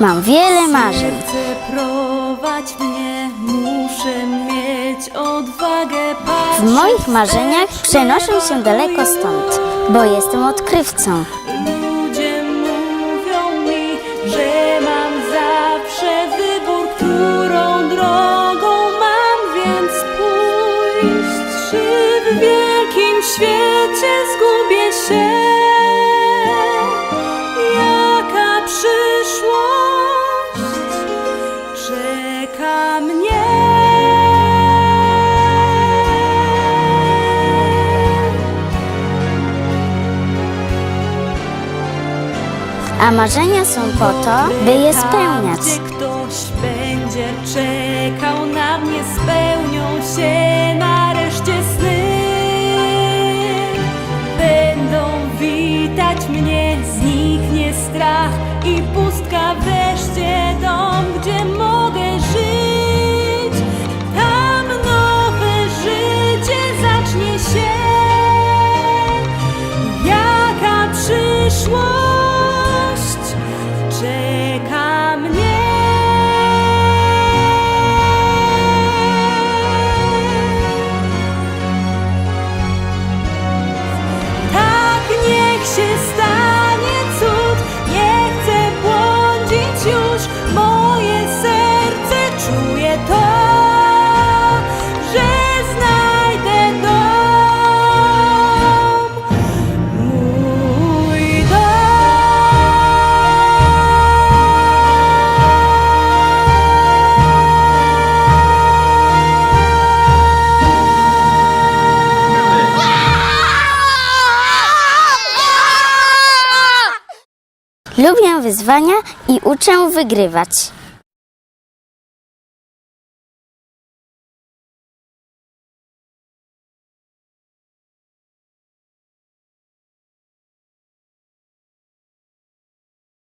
Mam wiele marzeń. Serce prowadź mnie, muszę mieć odwagę patrzeć W moich marzeniach przenoszę się daleko stąd, bo jestem odkrywcą. Ludzie mówią mi, że mam zawsze wybór, którą drogą mam więc pójść. Czy w wielkim świecie zgubię A marzenia są po to, by je spełniać. Lubię wyzwania i uczę wygrywać.